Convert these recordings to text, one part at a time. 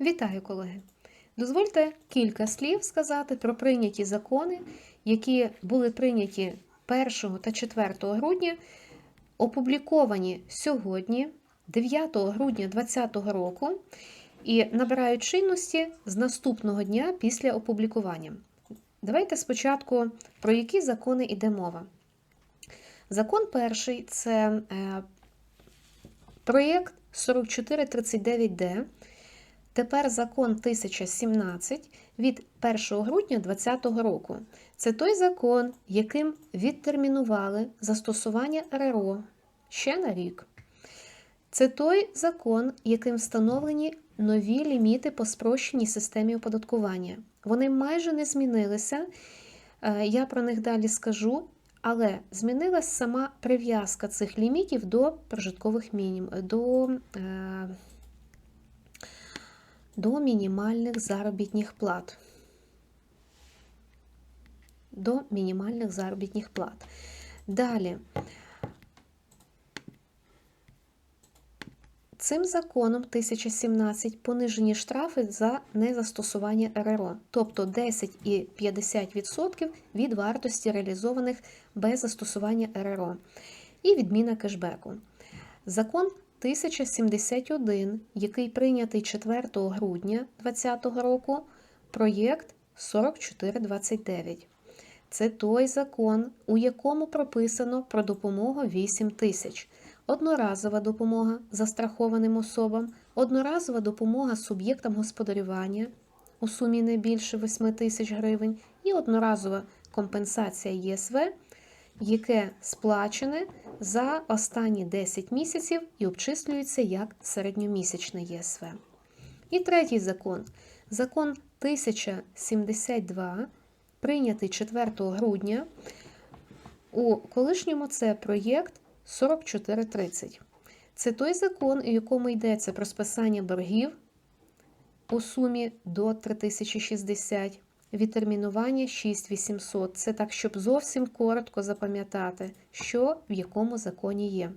Вітаю, колеги! Дозвольте кілька слів сказати про прийняті закони, які були прийняті 1 та 4 грудня, опубліковані сьогодні, 9 грудня 2020 року, і набирають чинності з наступного дня після опублікування. Давайте спочатку про які закони йде мова. Закон перший це е, проєкт 4439Д. Тепер закон 1017 від 1 грудня 2020 року. Це той закон, яким відтермінували застосування РРО ще на рік. Це той закон, яким встановлені нові ліміти по спрощеній системі оподаткування. Вони майже не змінилися. Е, Я про них далі скажу. Але змінилась сама прив'язка цих лімітів до прожиткових мінімумів, до, е, до мінімальних заробітних плат. До мінімальних заробітних плат. Далі. Цим законом 1017 понижені штрафи за незастосування РРО, тобто 10,50% від вартості реалізованих без застосування РРО і відміна кешбеку. Закон 1071, який прийнятий 4 грудня 2020 року, проєкт 4429. Це той закон, у якому прописано про допомогу 8 тисяч одноразова допомога застрахованим особам, одноразова допомога суб'єктам господарювання у сумі не більше 8 тисяч гривень, і одноразова компенсація ЄСВ, яке сплачене за останні 10 місяців і обчислюється як середньомісячне ЄСВ. І третій закон закон 1072, прийнятий 4 грудня. У колишньому це проєкт 4430. Це той закон, у якому йдеться про списання боргів у сумі до 3060, відтермінування 6800. Це так, щоб зовсім коротко запам'ятати, що в якому законі є.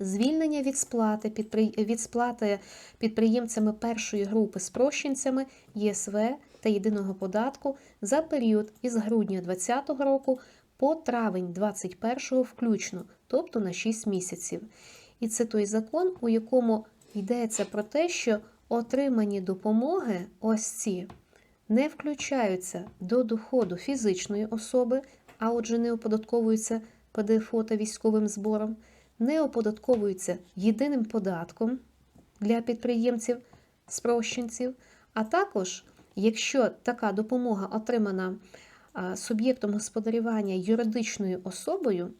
Звільнення від сплати, від сплати підприємцями першої групи спрощенцями ЄСВ та єдиного податку за період із грудня 2020 року по травень 2021 включно, тобто на 6 місяців. І це той закон, у якому йдеться про те, що отримані допомоги, ось ці, не включаються до доходу фізичної особи, а отже, не оподатковуються ПДФО та військовим збором, не оподатковуються єдиним податком для підприємців, спрощенців, а також, якщо така допомога отримана суб'єктом господарювання юридичною особою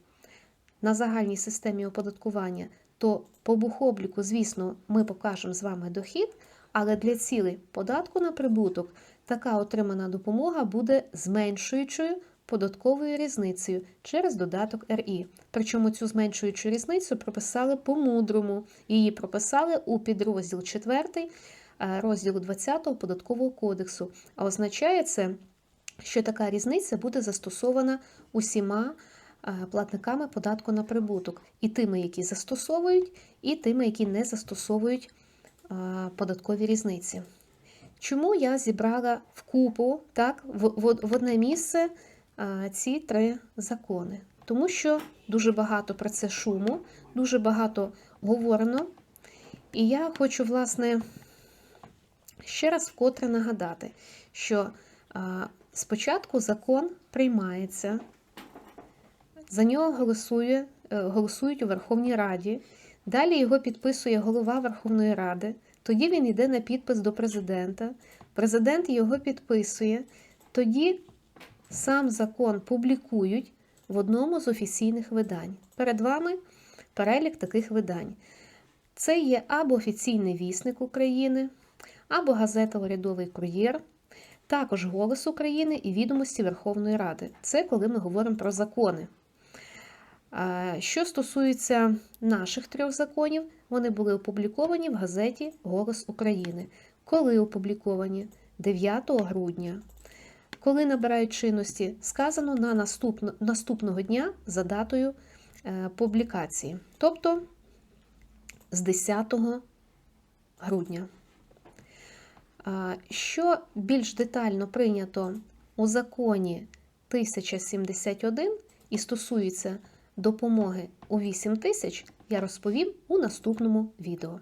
на загальній системі оподаткування, то по бухобліку, звісно, ми покажемо з вами дохід, але для цілей податку на прибуток така отримана допомога буде зменшуючою податковою різницею через додаток РІ. Причому цю зменшуючу різницю прописали по-мудрому. Її прописали у підрозділ 4 розділу 20 податкового кодексу. А означає це що така різниця буде застосована усіма е, платниками податку на прибуток, і тими, які застосовують, і тими, які не застосовують е, податкові різниці. Чому я зібрала вкупу так, в одне місце е, ці три закони? Тому що дуже багато про це шуму, дуже багато говорено. І я хочу, власне, ще раз вкотре нагадати, що Спочатку закон приймається, за нього голосує, е, голосують у Верховній Раді, далі його підписує голова Верховної Ради, тоді він йде на підпис до президента, президент його підписує, тоді сам закон публікують в одному з офіційних видань. Перед вами перелік таких видань. Це є або офіційний вісник України, або газета Урядовий кур'єр також Голос України і відомості Верховної Ради. Це коли ми говоримо про закони. Що стосується наших трьох законів, вони були опубліковані в газеті Голос України. Коли опубліковані? 9 грудня. Коли набирають чинності, сказано на наступно, наступного дня за датою е, публікації, тобто з 10 грудня. Що більш детально прийнято у законі 1071 і стосується допомоги у 8 тисяч, я розповім у наступному відео.